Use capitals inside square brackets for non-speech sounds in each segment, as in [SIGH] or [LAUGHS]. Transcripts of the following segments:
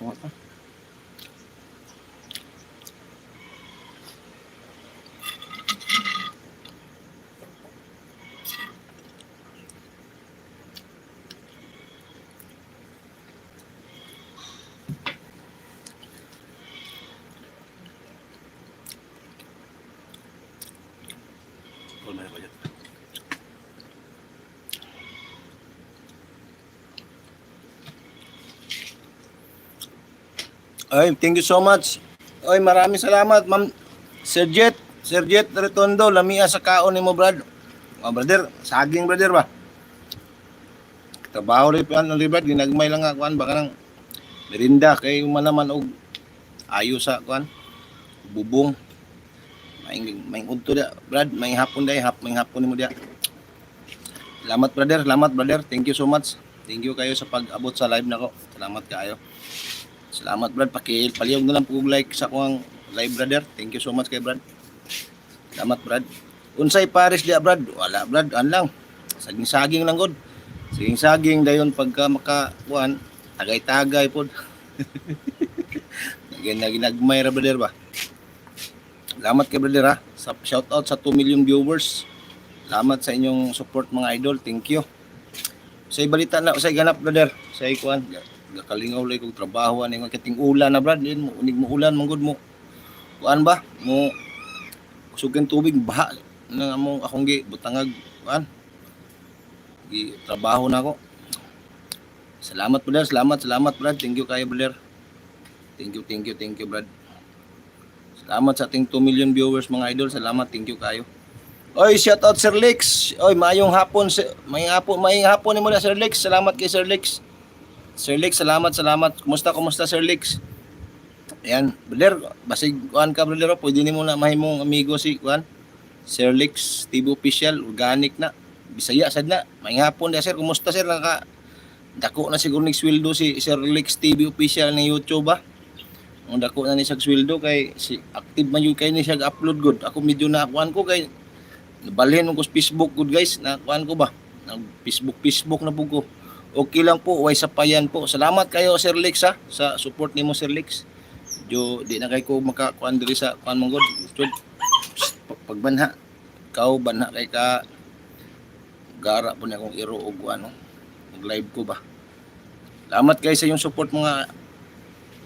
Tunga pa. Wala na ba Ay, thank you so much. Ay, maraming salamat, Ma'am Sir Jet. Sir Jet Retondo, lamia sa kaon ni mo, brad. Oh, brother, saging brother ba? Trabaho rin pa, ano, brad, ginagmay lang kuan, baka nang merinda, kay manaman og ayo sa, kuan, bubong. May, may unto da, brad, may hapon da, hap, may hapon ni mo da. Salamat, brother, salamat, brother. Thank you so much. Thank you kayo sa pag-abot sa live nako. Salamat kayo. Salamat Brad, paki palihog na lang po like sa akong live brother. Thank you so much kay Brad. Salamat Brad. Unsay pares dia Brad? Wala Brad, an lang. Saging saging lang gud. Saging saging dayon pagka makakuan, tagay-tagay pod. [LAUGHS] Nagin na ginagmay ra brother ba. Salamat kay brother ha. Sa shout out sa 2 million viewers. Salamat sa inyong support mga idol. Thank you. Sa balita na sa ganap brother. Sa kuan gakalingaw lay kog trabaho ani nga kating ulan na brad. Din mo unig mo ulan manggod mo. Kuan ba? Mo sugen tubig baha na mo akong gi butangag. Kuan? Gi trabaho na ako. Salamat brother salamat salamat brad. Thank you kayo brother thank you thank you thank you brad. Salamat sa ating 2 million viewers mga idol. Salamat thank you kayo. Oy, shout out Sir Lex. Oy, mayong hapon, mayong hapon, mayong hapon ni mo na Sir Lex. Salamat kay Sir Lex. Sir Lex, salamat, salamat. Kumusta, kumusta Sir Lex? Ayan, brother, basig kuan ka brother, pwede nimo na mahimong amigo si kuan. Sir Lex, TV official, organic na. Bisaya sad na. May hapon na sir, kumusta sir? Naka dako na siguro ni sweldo si Sir Lex TV official ng YouTube ba? Ang dako na ni siya sweldo kay si active man yun kay ni siya upload good. Ako medyo na kuan ko kay nabalhin ko sa Facebook good guys, na kuan ko ba? Nag Facebook Facebook na po ko. Okay lang po, way sapayan po. Salamat kayo Sir Lex ha, sa support nimo Sir Lex. Jo, di na kay ko makakuan diri sa kuan mong god. Pagbanha, ikaw banha kay ka gara po na akong iro og ano, mag live ko ba. Salamat kayo sa iyong support mga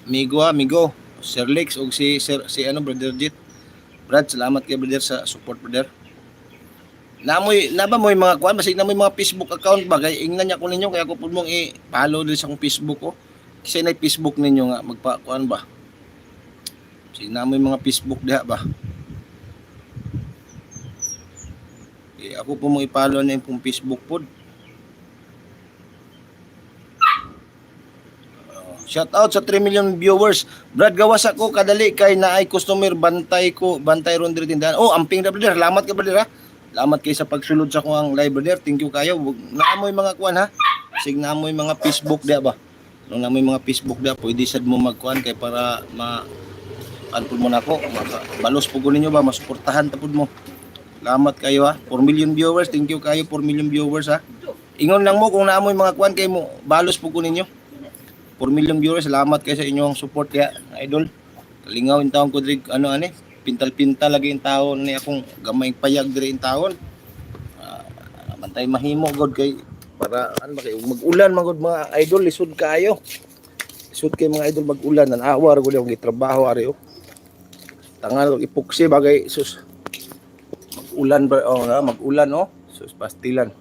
amigo amigo. Sir Lex og si Sir si ano brother Jit. Brad, salamat kay brother sa support brother. Namoy naba mo mga kuan basig na mo mga Facebook account ba kay ingnan niya ko ninyo kaya ko pud mong i-follow din sa Facebook ko. Kasi na Facebook ninyo nga magpa kuan ba. Sige na mga Facebook diha ba. Eh, ako po mong i-follow na yung Facebook pod. Oh, Shout out sa 3 million viewers. Brad gawas ako kadali kay naay customer bantay ko bantay ron diri tindahan. Oh, amping na brother. Salamat ka brother ha. Salamat kayo sa pagsulod sa kuang live brother. Thank you kayo. Naamoy mga kuan ha. Sig naamoy mga Facebook dia ba. Nung naamoy mga Facebook dia, pwede sad mo magkuan kay para ma kanpod mo nako. Balos po ninyo ba masuportahan tapod mo. Salamat kayo ha. 4 million viewers. Thank you kayo 4 million viewers ha. Ingon lang mo kung naamoy mga kuan kay mo balos po ninyo. 4 million viewers. Salamat kayo sa inyong support kaya idol. Kalingaw yung taon ko diri ano ani pintal-pintal lagi yung taon ni akong gamay payag diri yung taon. Ah, bantay mahimo god kay para ano kay mag-ulan man gud mga idol lisod kaayo. Lisod kay mga idol mag-ulan nan awar gud yung gitrabaho ari oh. Tangal og ipuksi bagay sus mag-ulan ba oh na mag-ulan oh. Sus pastilan.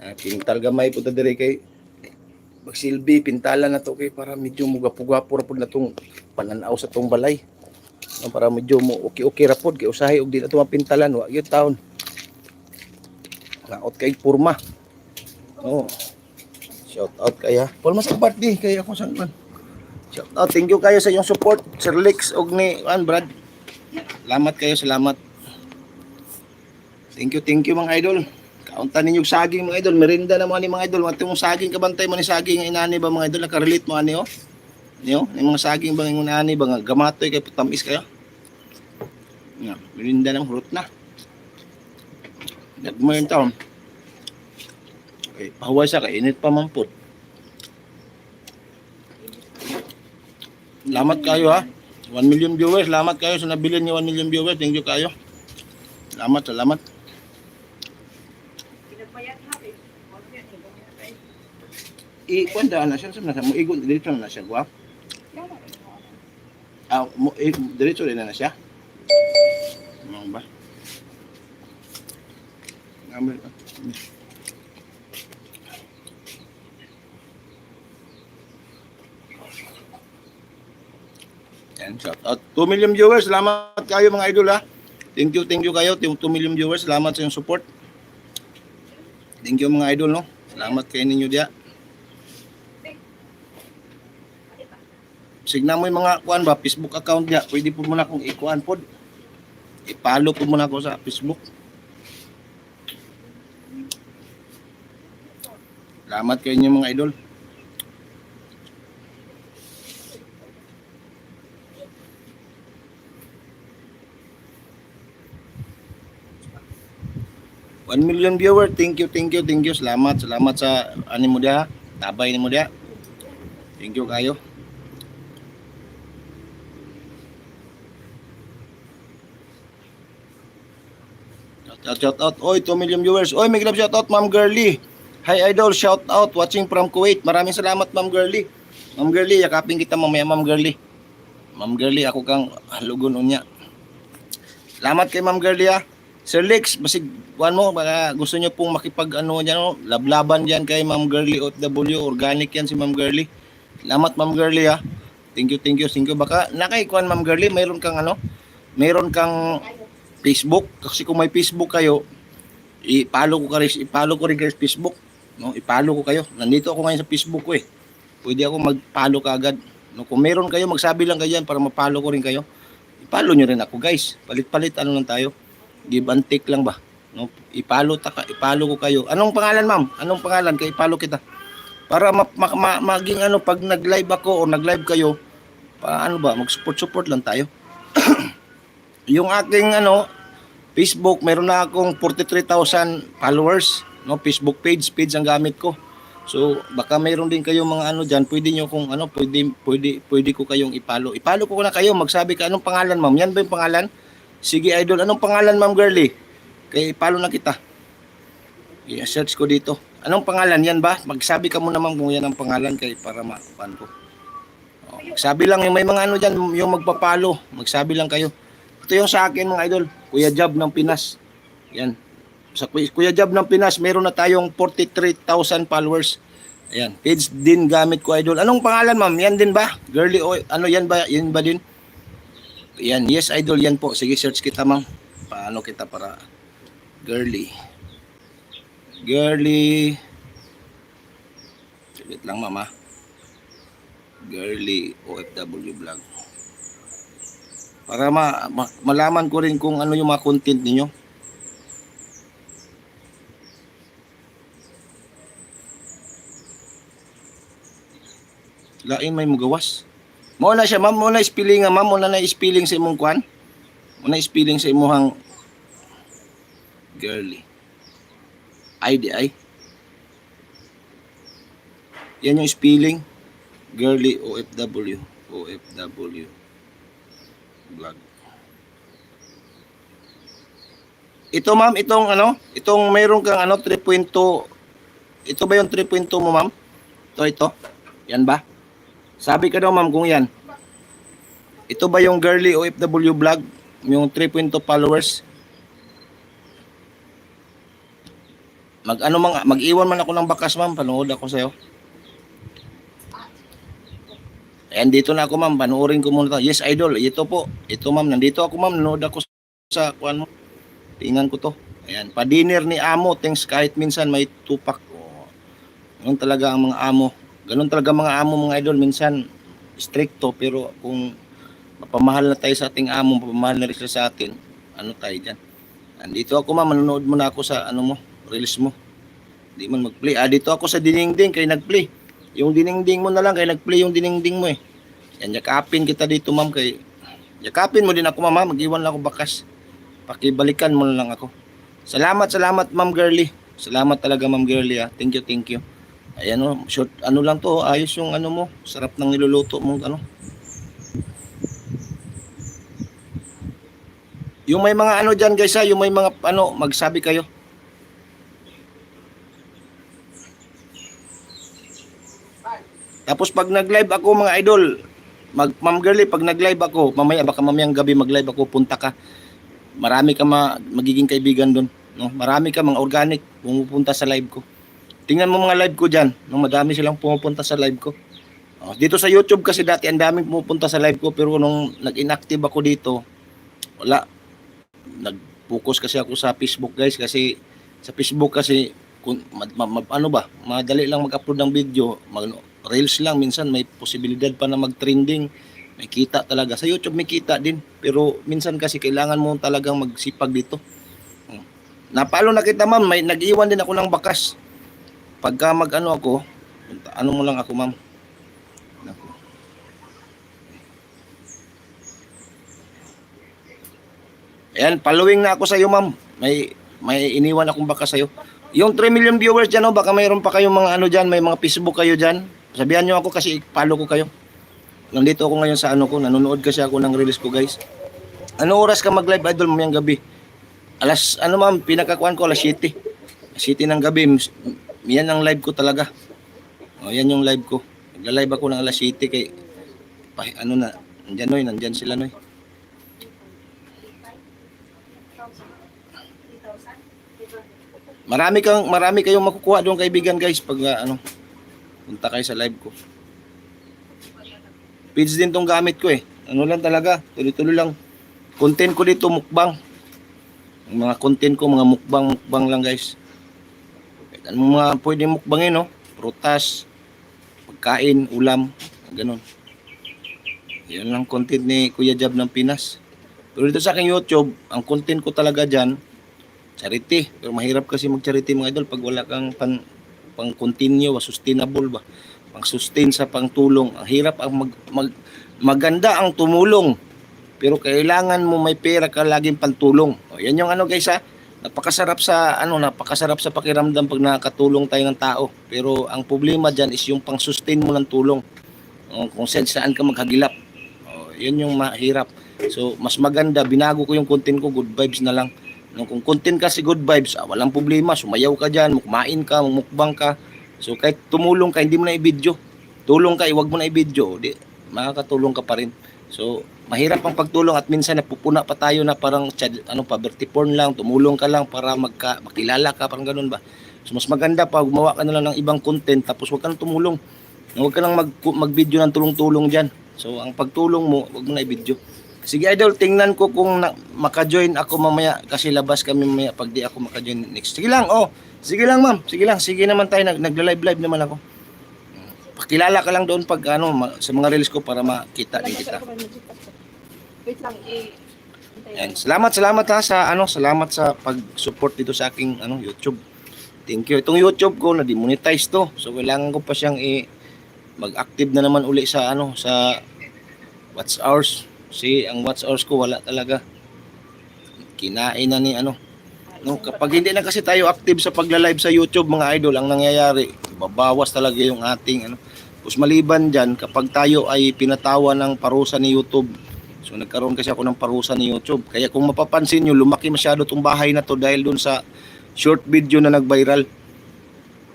Ah, pintal gamay puta diri kay magsilbi pintalan na to kay para medyo mugapo-gapo ra pud na tong pananaw sa tong balay. No, para medyo mo okay-okay ra pud kay usahay og di na to mapintalan wa gyud taon. Laot kay purma. Oh. Shout out kaya. Paul mas birthday kay ako sa man. Shout out thank you kayo sa inyong support Sir Lex og ni Juan Brad. Salamat kayo, salamat. Thank you, thank you mga idol. Kaunta ninyo saging mga idol, merinda na mga ni mga idol. Matong saging kabantay mo ni saging inani ba mga idol, nakarelate mo ani oh. Niyo, yung mga saging bang yung inani ba nga gamatoy kay putamis kayo. Nga, merinda ng hurot na. Nagmo yung taon. Okay, pahuwa siya, kainit pa man po. Salamat kayo ha. 1 million viewers. Salamat kayo sa nabilin niyo 1 million viewers. Thank you kayo. Salamat, salamat. I-kwenta na siya. Saan na siya? Mo igon, na na siya. Guwap. Ah, mo, eh, diretso rin na na siya. Ano ba? Number, Yan, shout out. 2 million viewers, salamat kayo mga idol ha. Thank you, thank you kayo. 2 million viewers, salamat sa inyong support. Thank you mga idol no. Salamat kayo ninyo diya. Signa mo yung mga kuan ba, Facebook account diya. Pwede po muna akong ikuan pod. I-follow po muna ako sa Facebook. Salamat kayo ninyo mga idol. One million viewer, thank you, thank you, thank you. Salamat, salamat sa ani mo dia, tabay ni mo dia. Thank you kayo. Shout out, shout out. Oy, 2 million viewers. Oy, may grab shout out, Ma'am Girly. Hi Idol, shout out watching from Kuwait. Maraming salamat, Ma'am Girly. Ma'am Girly, yakapin kita mamaya, Ma'am Girly. Ma'am Girly, ako kang halugon unya. Salamat kay Ma'am Girly ha. Sir Lex, basig kuan mo, baka gusto niyo pong makipag ano diyan, no? lablaban diyan kay Ma'am Girly OFW, organic yan si Ma'am Girly. Salamat Ma'am Girly ha. Thank you, thank you, thank you. Baka nakay kuan Ma'am Girly, mayroon kang ano? Mayroon kang Facebook kasi kung may Facebook kayo, i-follow ko ka rin, i-follow ko rin kayo sa Facebook, no? I-follow ko kayo. Nandito ako ngayon sa Facebook ko eh. Pwede ako mag-follow ka agad. No, kung meron kayo, magsabi lang kayo yan para ma-follow ko rin kayo. I-follow nyo rin ako guys. Palit-palit ano lang tayo give and take lang ba? No? Ipalo ta ka, ipalo ko kayo. Anong pangalan, ma'am? Anong pangalan? Kaya ipalo kita. Para ma, ma, ma- maging ano pag nag-live ako o nag-live kayo, pa, ano ba, mag-support-support lang tayo. [CLEARS THROAT] yung aking ano Facebook, meron na akong 43,000 followers, no? Facebook page, page ang gamit ko. So, baka mayroon din kayong mga ano diyan, pwede niyo kung ano, pwede pwede pwede ko kayong ipalo. Ipalo ko na kayo, magsabi ka anong pangalan, ma'am? Yan ba yung pangalan? Sige, idol. Anong pangalan, Ma'am Girly? Kay palo na kita. I-search ko dito. Anong pangalan yan ba? Magsabi ka muna ma'am kung yan ang pangalan kay para makupan ko. Oh, magsabi lang yung may mga ano diyan, yung magpapalo. Magsabi lang kayo. Ito yung sa akin mga idol. Kuya Jab ng Pinas. Yan. Sa Kuya Jab ng Pinas, meron na tayong 43,000 followers. Ayan. Page din gamit ko idol. Anong pangalan ma'am? Yan din ba? Girly o ano yan ba? Yan ba din? Yan, yes idol yan po. Sige, search kita ma'am. Paano kita para girly. Girly. Wait lang mama. Girly OFW vlog. Para ma, ma- malaman ko rin kung ano yung mga content ninyo. Lain may mugawas. Mo na siya, ma'am. Mo na spelling nga, ma'am. Mo na spelling sa imong kwan. Mo na spelling sa imong girly. ID ay. Yan yung spelling. Girly OFW. OFW. Vlog. Ito ma'am, itong ano, itong mayroon kang ano 3.2. Ito ba yung 3.2 mo ma'am? Ito, ito. Yan ba? Sabi ka daw ma'am kung yan. Ito ba yung girly OFW vlog? Yung 3.2 followers? Mag ano mga mag-iwan man ako ng bakas ma'am, panood ako sa'yo. Ayan, dito na ako ma'am, panoorin ko muna to. Yes, idol, ito po. Ito ma'am, nandito ako ma'am, nanood ako sa kuan mo. Tingnan ko to. Ayan, pa-dinner ni Amo, thanks kahit minsan may tupak. Oh, yun talaga ang mga amo. Ganun talaga mga amo mga idol, minsan stricto pero kung mapamahal na tayo sa ating amo, mapamahal na rin sa atin, ano tayo dyan. Andito ako ma'am, manonood muna ako sa ano mo, reels mo. Hindi man mag-play. Ah, dito ako sa dinengding kay nag-play. Yung dinengding mo na lang kay nag-play yung dinengding mo eh. Yan, yakapin kita dito ma'am kay yakapin mo din ako ma'am, mag-iwan lang ako bakas. Pakibalikan mo lang ako. Salamat, salamat ma'am girly. Salamat talaga ma'am girly ah. Thank you, thank you. Ayan o, short, ano lang to, oh, ayos yung ano mo. Sarap ng niluluto mong ano. Yung may mga ano dyan guys ha, yung may mga ano, magsabi kayo. Tapos pag nag-live ako mga idol, mag Ma'am Girlie, pag nag-live ako, mamaya baka mamayang gabi mag-live ako, punta ka. Marami ka ma- magiging kaibigan doon, no? Marami ka mga organic pumupunta sa live ko. Tingnan mo mga live ko diyan, no? Madami silang pumupunta sa live ko. Oh, dito sa YouTube kasi dati ang daming pumupunta sa live ko pero nung nag-inactive ako dito, wala. Nag-focus kasi ako sa Facebook guys kasi sa Facebook kasi kung ma- ma- ano ba, madali lang mag-upload ng video, mag, reels lang minsan may posibilidad pa na mag-trending. May kita talaga. Sa YouTube may kita din. Pero minsan kasi kailangan mo talagang magsipag dito. Hmm. Napalo na kita ma'am, may nag-iwan din ako ng bakas. Pagka mag-ano ako, ano mo lang ako ma'am. Naku. Ayan, following na ako sa iyo ma'am. May may iniwan akong baka sa iyo. Yung 3 million viewers dyan, oh, baka mayroon pa kayong mga ano dyan, may mga Facebook kayo dyan. Sabihan nyo ako kasi follow ko kayo. Nandito ako ngayon sa ano ko, nanonood kasi ako ng release ko guys. Ano oras ka mag-live idol mamayang gabi? Alas, ano ma'am, pinakakuan ko alas 7. Alas 7 ng gabi, yan ang live ko talaga. O, yan yung live ko. Nagla-live ako ng alas 7 kay, ano na, nandyan noy, nandyan sila noy. Marami kang marami kayong makukuha doon kaibigan guys pag ah, ano punta kayo sa live ko. Page din tong gamit ko eh. Ano lang talaga, tuloy-tuloy lang. Content ko dito mukbang. Ang mga content ko mga mukbang mukbang lang guys. Ano mga pwede mukbangin no? Prutas, pagkain, ulam, ganun. Yan lang content ni Kuya Jab ng Pinas. Pero dito sa aking YouTube, ang content ko talaga dyan, charity. Pero mahirap kasi mag-charity mga idol pag wala kang pan, pang continue, sustainable ba? Pang sustain sa pangtulong. Ang hirap ang mag, mag- maganda ang tumulong. Pero kailangan mo may pera ka laging pantulong. O, yan yung ano guys ha. Napakasarap sa ano, napakasarap sa pakiramdam pag nakakatulong tayo ng tao. Pero ang problema diyan is yung pang-sustain mo ng tulong. O, kung saan saan ka maghagilap. O, yan yung mahirap. So, mas maganda, binago ko yung content ko, good vibes na lang. No, kung content kasi good vibes, ah, walang problema, sumayaw ka dyan, kumain ka, mukbang ka. So kahit tumulong ka, hindi mo na i-video. Tulong ka, iwag mo na i-video, di, makakatulong ka pa rin. So, mahirap ang pagtulong at minsan napupuna pa tayo na parang ano pa, birthday porn lang, tumulong ka lang para magka, makilala ka, parang ganun ba. So, mas maganda pa, gumawa ka na lang ng ibang content, tapos wag ka nang tumulong. Huwag ka lang mag, mag-video ng tulong-tulong dyan. So, ang pagtulong mo, wag mo na i-video. Sige idol, tingnan ko kung na, maka-join ako mamaya kasi labas kami mamaya pag di ako maka-join next. Sige lang, oh. Sige lang ma'am, sige lang. Sige naman tayo, nag, nagla-live-live naman ako. Pakilala ka lang doon pag ano, sa mga reels ko para makita din kita. Wait lang, eh. Yan. Salamat, salamat ha sa ano, salamat sa pag-support dito sa aking ano, YouTube. Thank you. Itong YouTube ko na demonetize to. So kailangan ko pa siyang i mag-active na naman uli sa ano, sa watch hours. Si ang watch hours ko wala talaga. Kinain na ni ano. No, kapag hindi na kasi tayo active sa pagla-live sa YouTube mga idol, ang nangyayari, babawas talaga yung ating ano. Tapos maliban diyan, kapag tayo ay pinatawa ng parusa ni YouTube, So nagkaroon kasi ako ng parusa ni YouTube. Kaya kung mapapansin nyo, lumaki masyado tong bahay na to dahil dun sa short video na nag-viral.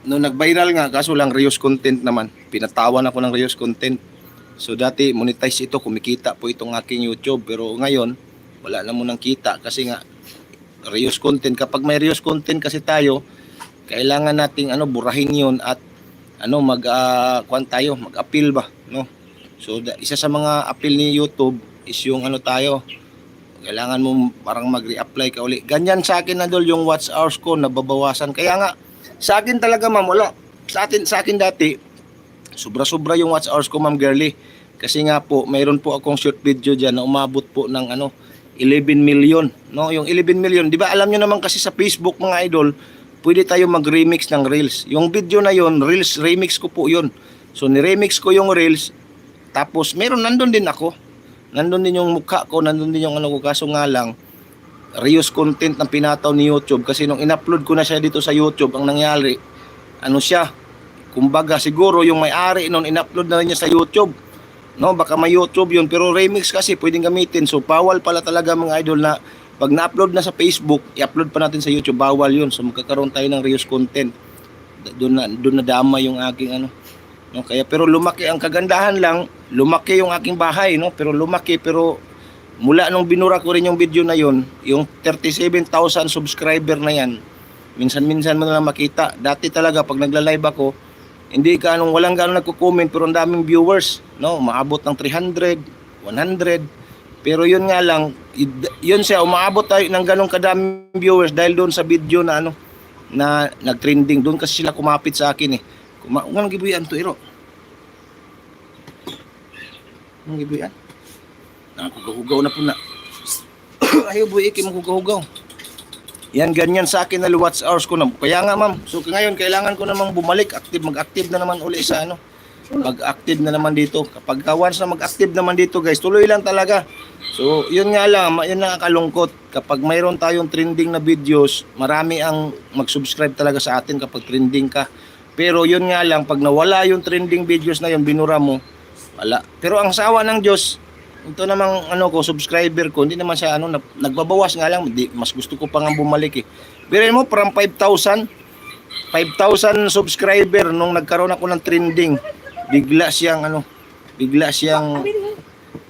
No nag-viral nga, kaso lang reuse content naman. Pinatawan ako ng reuse content. So dati monetize ito, kumikita po itong aking YouTube. Pero ngayon, wala na mo nang kita kasi nga reuse content. Kapag may reuse content kasi tayo, kailangan nating ano burahin 'yon at ano mag uh, tayo, mag-appeal ba, no? So da- isa sa mga appeal ni YouTube is yung ano tayo, kailangan mo parang mag-reapply ka uli. Ganyan sa akin na dol yung watch hours ko nababawasan. Kaya nga sa akin talaga ma'am wala. Sa atin sa akin dati sobra-sobra yung watch hours ko ma'am girly. Kasi nga po mayroon po akong short video diyan na umabot po ng ano 11 million, no? Yung 11 million, 'di ba? Alam niyo naman kasi sa Facebook mga idol, pwede tayo mag-remix ng reels. Yung video na yon, reels remix ko po 'yon. So ni-remix ko yung reels tapos meron nandun din ako. Nandun din yung mukha ko, nandun din yung ano ko kaso nga lang reuse content ng pinataw ni YouTube kasi nung in-upload ko na siya dito sa YouTube ang nangyari ano siya kumbaga siguro yung may-ari nung in-upload na rin niya sa YouTube no baka may YouTube yun pero remix kasi pwedeng gamitin so bawal pala talaga mga idol na Pag na-upload na sa Facebook, i-upload pa natin sa YouTube, bawal yun. So magkakaroon tayo ng reuse content. Doon na, doon na dama yung aking ano. No, kaya pero lumaki ang kagandahan lang, lumaki yung aking bahay, no? Pero lumaki pero mula nung binura ko rin yung video na yun, yung 37,000 subscriber na yan, minsan-minsan mo na lang makita. Dati talaga pag nagla-live ako, hindi ka anong walang gano'ng nagko-comment pero ang daming viewers, no? Maabot ng 300, 100. Pero yun nga lang, yun siya umaabot tayo ng ganong kadaming viewers dahil doon sa video na ano na nag-trending doon kasi sila kumapit sa akin eh. Kuma unang gibuyan to iro. Unang gibuyan. Nakakugahugaw na po na. [COUGHS] Ayaw boy, iki makugahugaw. Yan, ganyan sa akin na watch hours ko na. Kaya nga ma'am, so ngayon kailangan ko namang bumalik, active, mag-active na naman uli sa ano. Mag-active na naman dito. Kapag ka once na mag-active naman dito guys, tuloy lang talaga. So, yun nga lang, yun nakakalungkot. Kapag mayroon tayong trending na videos, marami ang mag-subscribe talaga sa atin kapag trending ka. Pero yun nga lang, pag nawala yung trending videos na yun, binura mo, wala. Pero ang sawa ng Diyos, ito namang ano ko, subscriber ko, hindi naman siya ano, nag- nagbabawas nga lang, di, mas gusto ko pa nga bumalik eh. Pero mo, from 5,000, 5,000 subscriber nung nagkaroon ako ng trending, bigla siyang ano, bigla siyang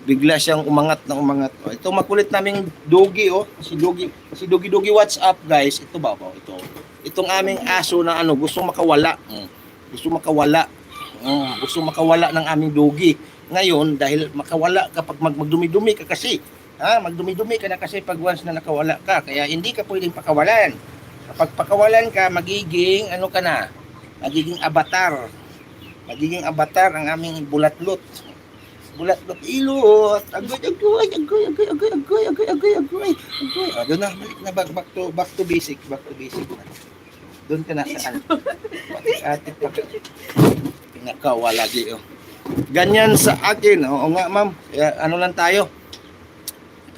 bigla siyang umangat na umangat. Oh, ito makulit naming Dogi oh, si Dogi, si Dogi Dogi WhatsApp guys. Ito ba ba ito? Itong aming aso na ano, gusto makawala. Mm. Gusto makawala. Mm, gusto makawala ng aming Dogi. Ngayon dahil makawala kapag mag magdumi-dumi ka kasi, ha, magdumi-dumi ka na kasi pag once na nakawala ka, kaya hindi ka pwedeng pakawalan. Kapag pakawalan ka, magiging ano ka na? Magiging avatar. Magiging avatar ang aming bulatlot bulat-bulat ilot. Agoy, agoy, agoy, agoy, agoy, agoy, agoy, agoy, agoy, agoy. Ah, doon na, balik na, back, back to, back to basic, back to basic na. Doon ka na sa ano. Atit pa. Pinakawa lagi, oh. Ganyan sa akin, oo nga, ma'am. Ano lang tayo.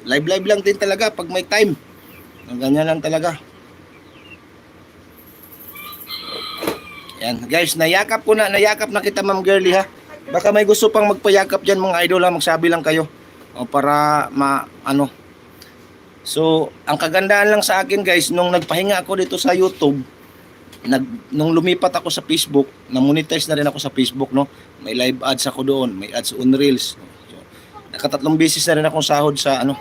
Live-live lang din talaga pag may time. Ganyan lang talaga. Yan, guys, nayakap ko na, nayakap na kita, ma'am girly, ha. Baka may gusto pang magpayakap diyan mga idol ha, magsabi lang kayo. O para ma ano. So, ang kagandahan lang sa akin guys, nung nagpahinga ako dito sa YouTube, nag nung lumipat ako sa Facebook, na-monetize na rin ako sa Facebook, no. May live ads ako doon, may ads on Reels. So, nakatatlong beses na rin akong sahod sa ano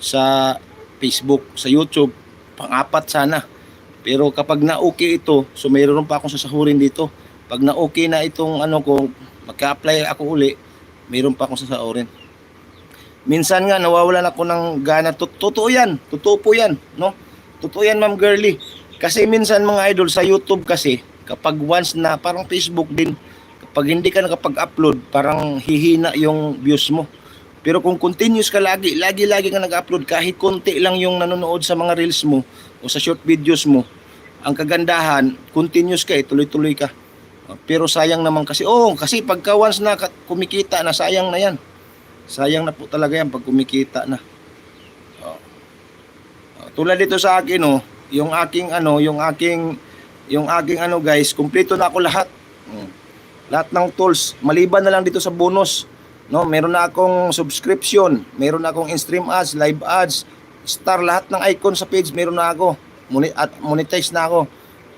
sa Facebook, sa YouTube, pang-apat sana. Pero kapag na-okay ito, so mayroon pa akong sasahurin dito. Pag na-okay na itong ano ko, magka-apply ako uli, mayroon pa akong sasahurin. Minsan nga nawawalan ako ng gana. Tot- Totoo yan. Totoo po yan. No? Totoo yan, Ma'am Girly. Kasi minsan mga idol sa YouTube kasi, kapag once na, parang Facebook din, kapag hindi ka nakapag-upload, parang hihina yung views mo. Pero kung continuous ka lagi, lagi-lagi ka nag-upload, kahit konti lang yung nanonood sa mga reels mo o sa short videos mo, ang kagandahan, continuous ka eh, tuloy-tuloy ka. Pero sayang naman kasi, oh, kasi pagka once na kumikita na, sayang na yan. Sayang na po talaga yan pag kumikita na. Oh. Oh, tulad dito sa akin, oh, yung aking ano, yung aking yung aking ano guys, kumpleto na ako lahat. Mm. Lahat ng tools, maliban na lang dito sa bonus. No, meron na akong subscription, meron na akong in-stream ads, live ads, star lahat ng icon sa page meron na ako. Moni- at monetize na ako.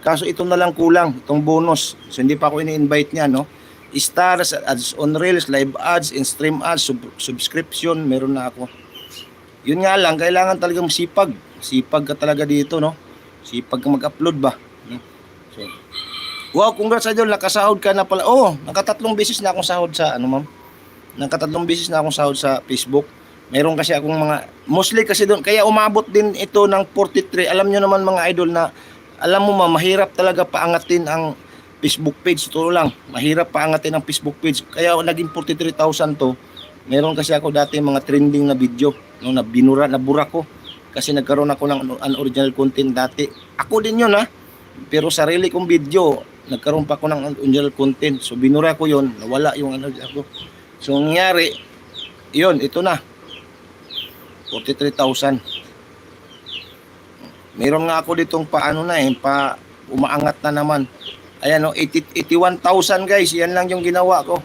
Kaso ito na lang kulang, itong bonus. So hindi pa ako ini-invite niya, no? Stars, ads on reels, live ads, in-stream ads, sub- subscription, meron na ako. Yun nga lang, kailangan talagang sipag. Sipag ka talaga dito, no? Sipag ka mag-upload ba? No? So, wow, congrats idol, nakasahod ka na pala. Oh, nakatatlong beses na akong sahod sa, ano ma'am? Nakatatlong beses na akong sahod sa Facebook. Meron kasi akong mga, mostly kasi doon, kaya umabot din ito ng 43. Alam nyo naman mga idol na, alam mo ma, mahirap talaga paangatin ang Facebook page. Ito lang, mahirap paangatin ang Facebook page. Kaya naging 43,000 to. Meron kasi ako dati mga trending na video, no, na binura, nabura ko. Kasi nagkaroon ako ng unoriginal content dati. Ako din yun ha. Pero sarili kong video, nagkaroon pa ako ng original content. So binura ko yun, nawala yung ano ako. So ang nangyari, yun, ito na. 43,000. Meron nga ako ditong paano na eh, pa umaangat na naman. Ayan o, 80 81,000 guys, yan lang yung ginawa ko.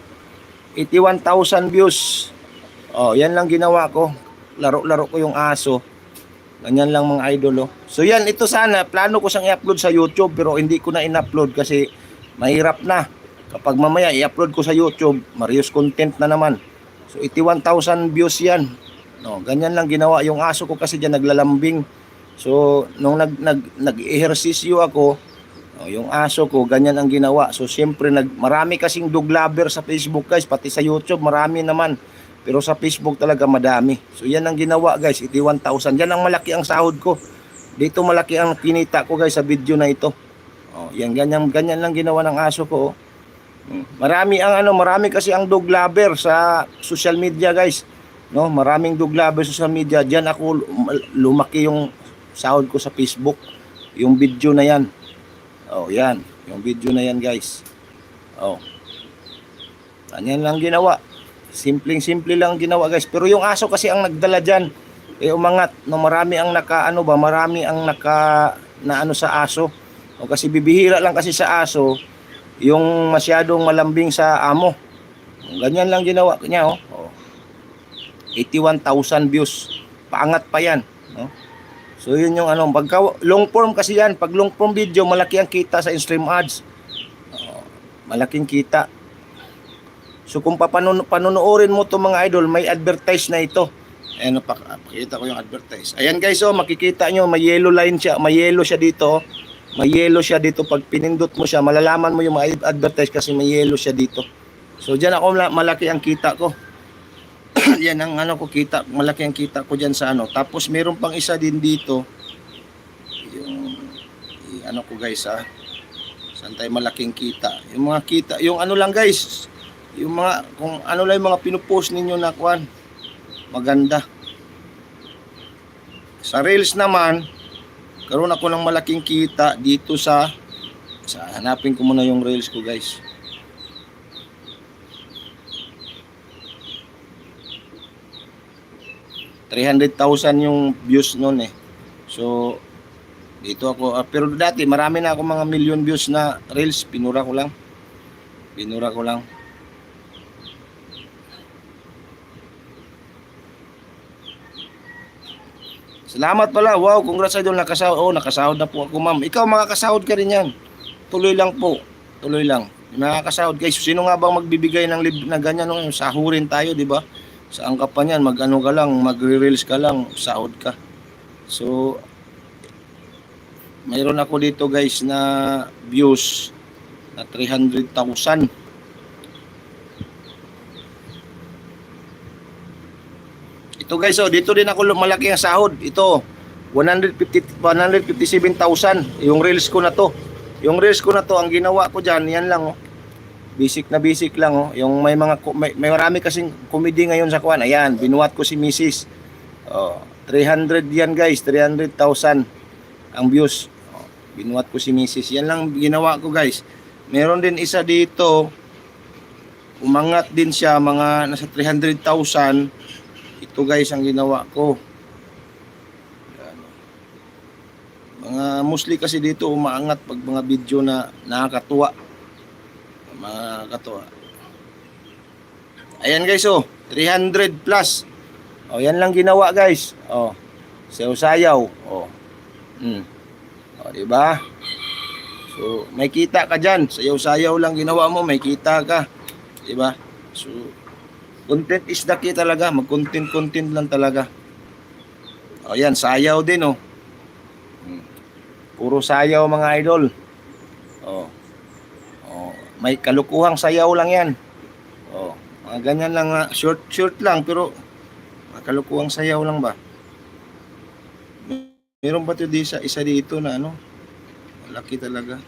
81,000 views. Oh, yan lang ginawa ko. Laro-laro ko yung aso. Ganyan lang mga idol oh. So yan, ito sana, plano ko siyang i-upload sa YouTube pero hindi ko na in-upload kasi mahirap na. Kapag mamaya i-upload ko sa YouTube, Marius content na naman. So 81,000 views yan. No, ganyan lang ginawa yung aso ko kasi diyan naglalambing. So nung nag nag nag-ehersisyo ako, oh, yung aso ko ganyan ang ginawa. So siyempre nag marami kasing dog lover sa Facebook guys, pati sa YouTube marami naman. Pero sa Facebook talaga madami. So yan ang ginawa guys, 81,000. Yan ang malaki ang sahod ko. Dito malaki ang kinita ko guys sa video na ito. Oh, yan ganyan ganyan lang ginawa ng aso ko. oh. Mm. Marami ang ano, marami kasi ang dog lover sa social media guys. No, maraming dog lover sa social media. Diyan ako lum- lumaki yung sahod ko sa Facebook. Yung video na yan. Oh, yan. Yung video na yan guys. Oh. Ganyan lang ginawa. Simpleng-simple lang ginawa guys. Pero yung aso kasi ang nagdala dyan, eh umangat. No, marami ang naka, ano ba, marami ang naka, na ano sa aso. O, kasi bibihira lang kasi sa aso, yung masyadong malambing sa amo. Ganyan lang ginawa niya, oh. oh. 81,000 views. Paangat pa yan, no? So yun yung ano, pagka long form kasi yan, pag long form video, malaki ang kita sa in-stream ads. Malaking kita. So kung papanun panunuorin mo to mga idol, may advertise na ito. Ayan, pak pakita ko yung advertise. Ayan guys, oh, makikita nyo, may yellow line siya, may yellow siya dito. oh. May yellow siya dito. Pag pinindot mo siya, malalaman mo yung mga advertise kasi may yellow siya dito. So diyan ako la- malaki ang kita ko. [CLEARS THROAT] yan ang ano ko kita, malaki ang kita ko diyan sa ano. Tapos meron pang isa din dito. Yung ano ko guys ah. Saan tayo malaking kita. Yung mga kita, yung ano lang guys, yung mga kung ano lang yung mga pinupost ninyo na kwan maganda sa reels naman karoon ako ng malaking kita dito sa sa hanapin ko muna yung reels ko guys $300,000 yung views noon eh. So, dito ako. ah, pero dati, marami na ako mga million views na reels. Pinura ko lang. Pinura ko lang. Salamat pala. Wow, congrats idol. Nakasahod. Oh, nakasahod na po ako, ma'am. Ikaw, makakasahod ka rin yan. Tuloy lang po. Tuloy lang. Nakakasahod. Guys, sino nga bang magbibigay ng lib na ganyan? No? Sahurin tayo, di ba? Saan ka pa niyan? Mag-ano ka lang, magre-reels ka lang, sahod ka. So, mayroon ako dito guys na views na 300,000. Ito guys, oh, dito din ako malaki ang sahod. Ito, 150 157,000 yung reels ko na to. Yung reels ko na to, ang ginawa ko diyan, yan lang oh. Basic na basic lang oh. Yung may mga may, may marami kasing comedy ngayon sa kwan. Ayan, binuhat ko si Mrs. Oh, 300 yan guys, 300,000 ang views. Oh, binuhat ko si Mrs. Yan lang ginawa ko guys. Meron din isa dito, umangat din siya mga nasa 300,000. Ito guys ang ginawa ko. Mga mostly kasi dito umaangat pag mga video na nakakatuwa. Mga nakakatuwa. Ayan guys oh, 300 plus. Oh, yan lang ginawa guys. Oh. Sayaw sayaw. Oh. Hmm. Oh, di ba? So, may kita ka diyan. Sayaw sayaw lang ginawa mo, may kita ka. Di ba? So, content is the key talaga. Mag-content content lang talaga. Oh, yan sayaw din oh. Hmm. Puro sayaw mga idol. Oh. Oh, may kalukuhang sayaw lang 'yan. Oh, mga ganyan lang nga, short short lang pero makalukuhang sayaw lang ba? Meron ba 'to di sa isa dito na ano? Laki talaga.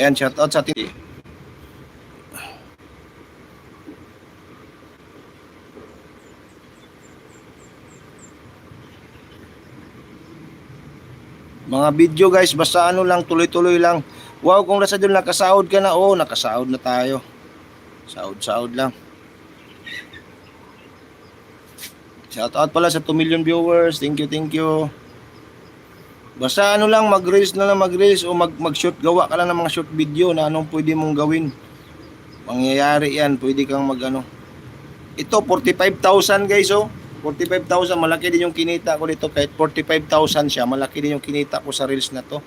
Ayan, shout out sa ating Mga video guys, basta ano lang, tuloy-tuloy lang. Wow, kung nasa doon nakasahod ka na, oh, nakasahod na tayo. Sahod-sahod lang. Shout out pala sa 2 million viewers. Thank you, thank you. Basta ano lang, mag-reels na lang mag-reels o mag- mag-shoot. Gawa ka lang ng mga short video na anong pwede mong gawin. Mangyayari yan. Pwede kang mag ano. Ito, 45,000 guys oh. 45,000. Malaki din yung kinita ko dito. Kahit 45,000 siya, malaki din yung kinita ko sa reels na to.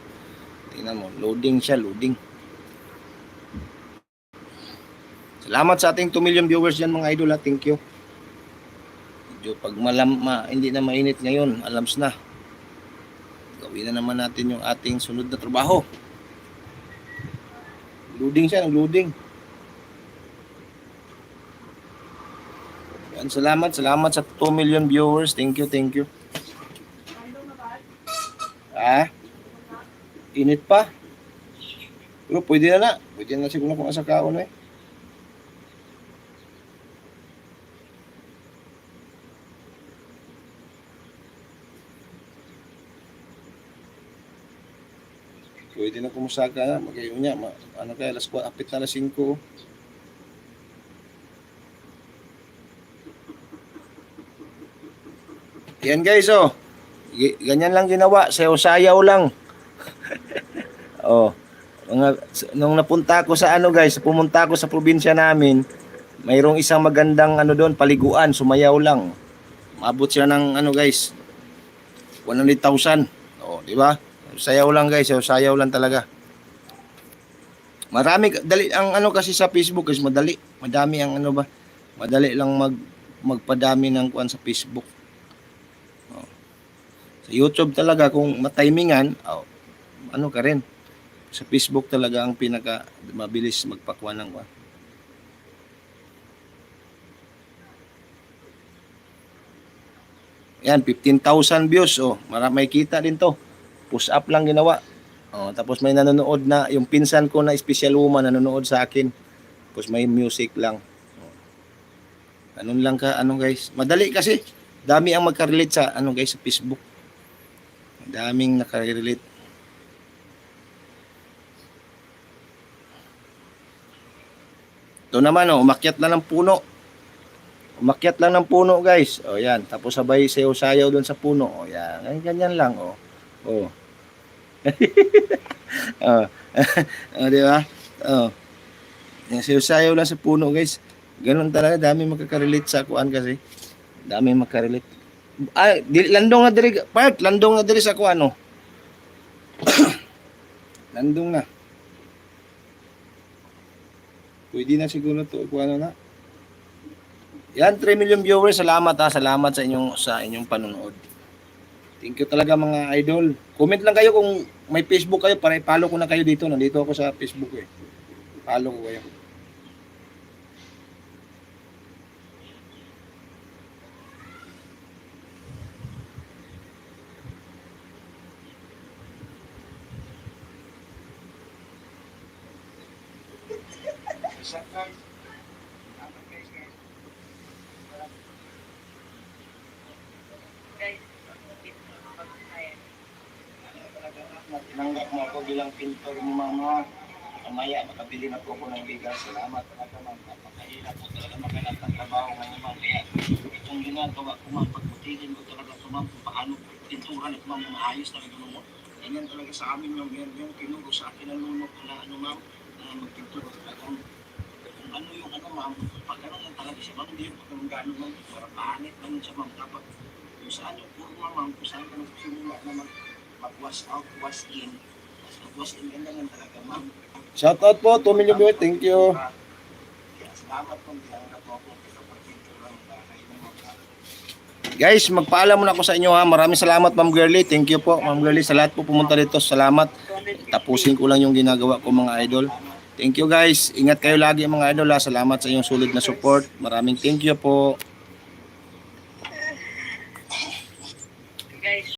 Tingnan mo, loading siya, loading. Salamat sa ating 2 million viewers dyan mga idol ha. Thank you. Medyo pag malam, ma, hindi na mainit ngayon, alams na. Gawin na naman natin yung ating sunod na trabaho. Loading siya, loading. Yan, salamat, salamat sa 2 million viewers. Thank you, thank you. Ah? Init pa? Pero pwede na na. Pwede na siguro kung asa kaon eh. Pwede na kumusaka na. Magayon niya. Ma, ano kaya, alas 4, apit na alas 5. oh. Yan guys, oh. Ganyan lang ginawa. Sayaw-sayaw lang. [LAUGHS] oh. Mga, nung napunta ako sa ano guys, pumunta ako sa probinsya namin, mayroong isang magandang ano doon, paliguan, sumayaw lang. Maabot siya ng ano guys, 100,000. Oh, di ba? Sayaw lang guys, sayaw, sayaw lang talaga. Marami dali ang ano kasi sa Facebook guys, madali. Madami ang ano ba? Madali lang mag magpadami ng kuan sa Facebook. Oh. Sa YouTube talaga kung matimingan, oh, ano ka rin. Sa Facebook talaga ang pinaka mabilis magpakuha ng kuan. Yan, 15,000 views. Oh, marami kita din to. Push up lang ginawa. Oh, tapos may nanonood na, yung pinsan ko na special woman nanonood sa akin. Tapos may music lang. Oh. Ganun lang ka, ano guys. Madali kasi. Dami ang magka-relate sa, ano guys, sa Facebook. Daming nakarelate. Ito naman, oh, umakyat na ng puno. Umakyat lang ng puno, guys. O, yan. Tapos sabay sayaw-sayaw doon sa puno. O, yan. Ay, ganyan lang, o. O. [LAUGHS] oh. [LAUGHS] oh, di ba? Oh. Sayaw-sayaw lang sa puno, guys. Ganun talaga. Dami magkakarelate sa kuan kasi. Dami magkarelate. Ay, di, landong na diri. Part, landong na diri sa kuan, no? [COUGHS] landong na. Pwede na siguro to kung ano na. Yan 3 million viewers. Salamat ha. Salamat sa inyong sa inyong panonood. Thank you talaga mga idol. Comment lang kayo kung may Facebook kayo para i-follow ko na kayo dito. Nandito ako sa Facebook eh. Follow ko kayo. Tinanggap mo ako bilang pintor mo mama. Mamaya makabili na po ako ng bigas. Salamat talaga ma'am. Napakahirap po talaga maganap ng trabaho ngayon ma'am. Kaya itong ginagawa ko ma'am, pagbutigin ko talaga ito ma'am kung paano pinturan at ma'am maayos talaga mo. Ganyan talaga sa amin yung, yung, yung tinuro sa akin ng lunok na ano ma'am, na magpintura talagang kung ano yung ano ma'am, pag ano lang talaga siya ma'am, hindi yung pag ma'am, para paanit lang siya ma'am. Dapat kung saan yung kurma ma'am, kung saan ka nagsimula na mag, mag-wash out, wash in, mag-wash in, ganda lang talaga ma'am. Shout out po, 2 million viewers, thank you. Salamat po, sa ng mga Guys, magpaalam muna ako sa inyo ha. Maraming salamat Ma'am Girlie. Thank you po Ma'am Girlie sa lahat po pumunta dito. Salamat. Tapusin ko lang yung ginagawa ko mga idol. Thank you guys. Ingat kayo lagi mga idol ha. Salamat sa inyong sulit na support. Maraming thank you po.